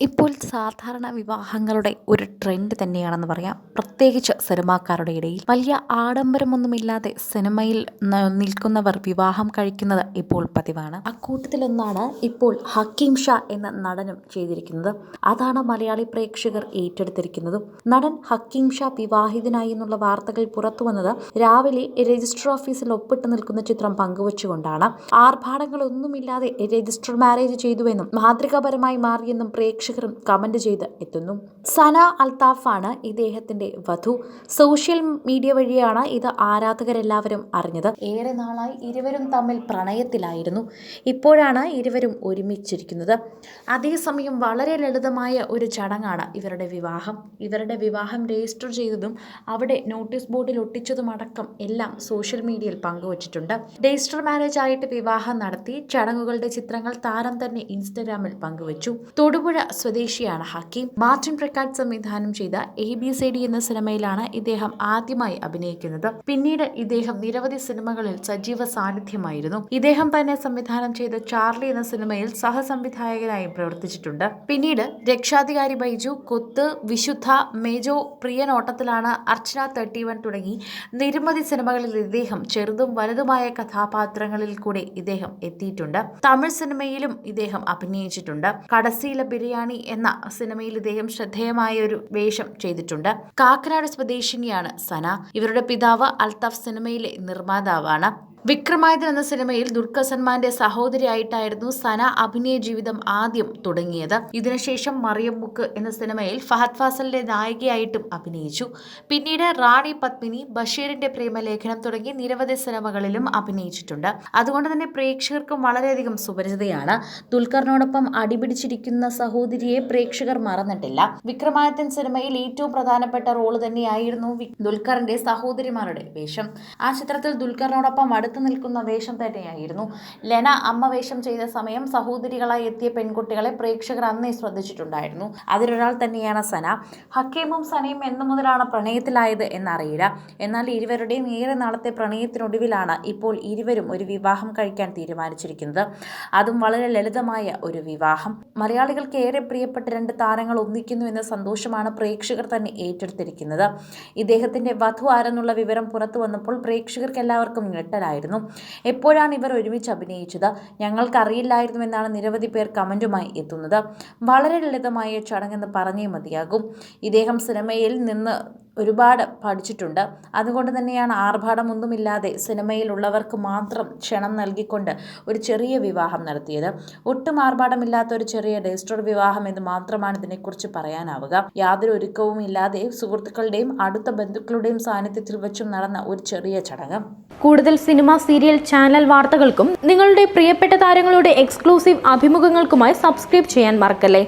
ഇപ്പോൾ സാധാരണ വിവാഹങ്ങളുടെ ഒരു ട്രെൻഡ് തന്നെയാണെന്ന് പറയാം. പ്രത്യേകിച്ച് സിനിമാക്കാരുടെ ഇടയിൽ. വലിയ ആഡംബരമൊന്നുമില്ലാതെ സിനിമയിൽ നിൽക്കുന്നവർ വിവാഹം കഴിക്കുന്നത് ഇപ്പോൾ പതിവാണ്. അക്കൂട്ടത്തിലൊന്നാണ് ഇപ്പോൾ ഹക്കീം ഷാ എന്ന നടനും ചെയ്തിരിക്കുന്നത്. അതാണ് മലയാളി പ്രേക്ഷകർ ഏറ്റെടുത്തിരിക്കുന്നതും. നടൻ ഹക്കീം ഷാ വിവാഹിതനായി എന്നുള്ള വാർത്തകൾ പുറത്തു വന്നത് രാവിലെ രജിസ്റ്റർ ഓഫീസിൽ ഒപ്പിട്ട് നിൽക്കുന്ന ചിത്രം പങ്കുവച്ചുകൊണ്ടാണ്. ആർഭാടങ്ങളൊന്നുമില്ലാതെ രജിസ്റ്റർ മാരേജ് ചെയ്തുവെന്നും മാതൃകാപരമായി മാറിയെന്നും പ്രേക്ഷകരും കമന്റ് ചെയ്ത് എത്തുന്നു. സന അൽത്താഫാണ് ഇദ്ദേഹത്തിന്റെ വധു. സോഷ്യൽ മീഡിയ വഴിയാണ് ഇത് ആരാധകരെല്ലാവരും അറിഞ്ഞത്. ഏറെ നാളായി ഇരുവരും തമ്മിൽ പ്രണയത്തിലായിരുന്നു. ഇപ്പോഴാണ് ഇരുവരും ഒരുമിച്ചിരിക്കുന്നത്. അതേസമയം വളരെ ലളിതമായ ഒരു ചടങ്ങാണ് ഇവരുടെ വിവാഹം. ഇവരുടെ വിവാഹം രജിസ്റ്റർ ചെയ്തതും അവിടെ നോട്ടീസ് ബോർഡിൽ ഒട്ടിച്ചതുമടക്കം എല്ലാം സോഷ്യൽ മീഡിയയിൽ പങ്കുവച്ചിട്ടുണ്ട്. രജിസ്റ്റർ മാരേജ് ആയിട്ട് വിവാഹം നടത്തി ചടങ്ങുകളുടെ ചിത്രങ്ങൾ താരം തന്നെ ഇൻസ്റ്റഗ്രാമിൽ പങ്കുവച്ചു. തൊടുപുഴ സ്വദേശിയാണ് ഹക്കീം. മാർട്ടിൻ പ്രക്കാട്ട് സംവിധാനം ചെയ്ത എ ബി സി ഡി എന്ന സിനിമയിലാണ് ഇദ്ദേഹം ആദ്യമായി അഭിനയിക്കുന്നത്. പിന്നീട് ഇദ്ദേഹം നിരവധി സിനിമകളിൽ സജീവ സാന്നിധ്യമായിരുന്നു. ഇദ്ദേഹം തന്നെ സംവിധാനം ചെയ്ത ചാർലി എന്ന സിനിമയിൽ സഹസംവിധായകനായി പ്രവർത്തിച്ചിട്ടുണ്ട്. പിന്നീട് രക്ഷാധികാരി ബൈജു കൊത്ത് വിശുദ്ധ മേജോ പ്രിയനോട്ടത്തിലാണ് അർച്ചന തേർട്ടി വൺ തുടങ്ങി നിരവധി സിനിമകളിൽ ഇദ്ദേഹം ചെറുതും വലുതുമായ കഥാപാത്രങ്ങളിൽ കൂടെ ഇദ്ദേഹം എത്തിയിട്ടുണ്ട്. തമിഴ് സിനിമയിലും ഇദ്ദേഹം അഭിനയിച്ചിട്ടുണ്ട്. കടസീല ബിരിയാണി എന്ന സിനിമയിൽ ഇദ്ദേഹം ശ്രദ്ധേയമായ ഒരു വേഷം ചെയ്തിട്ടുണ്ട്. കാക്കനാട് സ്വദേശിനിയാണ് സന. ഇവരുടെ പിതാവ് അൽത്താഫ് സിനിമയിലെ നിർമ്മാതാവാണ്. വിക്രമായുധൻ എന്ന സിനിമയിൽ ദുർഗ സൽമാന്റെ സഹോദരിയായിട്ടായിരുന്നു സന അഭിനയ ജീവിതം ആദ്യം തുടങ്ങിയത്. ഇതിനുശേഷം മറിയം മുക്ക് എന്ന സിനിമയിൽ ഫഹദ് ഫാസലിന്റെ നായികയായിട്ടും അഭിനയിച്ചു. പിന്നീട് റാണി പത്മിനി ബഷീറിന്റെ പ്രേമലേഖനം തുടങ്ങി നിരവധി സിനിമകളിലും അഭിനയിച്ചിട്ടുണ്ട്. അതുകൊണ്ട് തന്നെ പ്രേക്ഷകർക്കും വളരെയധികം സുപരിചിതയാണ്. ദുൽഖറിനോടൊപ്പം അടിപിടിച്ചിരിക്കുന്ന സഹോദരിയെ പ്രേക്ഷകർ മറന്നിട്ടില്ല. വിക്രമാദിത്യൻ സിനിമയിൽ ഏറ്റവും പ്രധാനപ്പെട്ട റോൾ തന്നെയായിരുന്നു ദുൽഖറിന്റെ സഹോദരിമാരുടെ വേഷം. ആ ചിത്രത്തിൽ ദുൽഖറിനോടൊപ്പം അടുത്തു നിൽക്കുന്ന വേഷം തന്നെയായിരുന്നു. ലെന അമ്മ വേഷം ചെയ്ത സമയം സഹോദരികളായി എത്തിയ പെൺകുട്ടികളെ പ്രേക്ഷകർ അന്നേ ശ്രദ്ധിച്ചിട്ടുണ്ടായിരുന്നു. അതിലൊരാൾ തന്നെയാണ് സന. ഹക്കീമും സനയും എന്നു മുതലാണ് പ്രണയത്തിലായത് എന്നറിയില്ല. എന്നാൽ ഇരുവരുടെയും ഏറെ നാളത്തെ പ്രണയത്തിനൊടുവിലാണ് ഇപ്പോൾ ഇരുവരും ഒരു വിവാഹം കഴിക്കാൻ തീരുമാനിച്ചിരിക്കുന്നത്. അതും വളരെ ലളിതമായ ഒരു വിവാഹം. മലയാളികൾക്ക് ഏറെ പ്രിയപ്പെട്ട രണ്ട് താരങ്ങൾ ഒന്നിക്കുന്നു എന്ന സന്തോഷമാണ് പ്രേക്ഷകർ തന്നെ ഏറ്റെടുത്തിരിക്കുന്നത്. ഇദ്ദേഹത്തിന്റെ വധു ആരെന്നുള്ള വിവരം പുറത്തു വന്നപ്പോൾ പ്രേക്ഷകർക്ക് എല്ലാവർക്കും എപ്പോഴാണ് ഇവർ ഒരുമിച്ച് അഭിനയിച്ചത്? ഞങ്ങൾക്കറിയില്ലായിരുന്നു എന്നാണ് നിരവധി പേർ കമന്റുമായി എത്തുന്നത്. വളരെ ലളിതമായ ചടങ്ങെന്ന് പറഞ്ഞേ മതിയാകും. ഇദ്ദേഹം സിനിമയിൽ നിന്ന് ഒരുപാട് പഠിച്ചിട്ടുണ്ട്. അതുകൊണ്ട് തന്നെയാണ് ആർഭാടമൊന്നുമില്ലാതെ സിനിമയിലുള്ളവർക്ക് മാത്രം ക്ഷണം നൽകിക്കൊണ്ട് ഒരു ചെറിയ വിവാഹം നടത്തിയത്. ഒട്ടും ആർഭാടമില്ലാത്ത ഒരു ചെറിയ രജിസ്റ്റർ വിവാഹം എന്ന് മാത്രമാണ് ഇതിനെക്കുറിച്ച് പറയാനാവുക. യാതൊരു ഒരുക്കവും ഇല്ലാതെ സുഹൃത്തുക്കളുടെയും അടുത്ത ബന്ധുക്കളുടെയും സാന്നിധ്യത്തിൽ വെച്ചും നടന്ന ഒരു ചെറിയ ചടങ്ങ്. കൂടുതൽ സിനിമ സീരിയൽ ചാനൽ വാർത്തകൾക്കും നിങ്ങളുടെ പ്രിയപ്പെട്ട താരങ്ങളുടെ എക്സ്ക്ലൂസീവ് അഭിമുഖങ്ങൾക്കുമായി സബ്സ്ക്രൈബ് ചെയ്യാൻ മറക്കല്ലേ?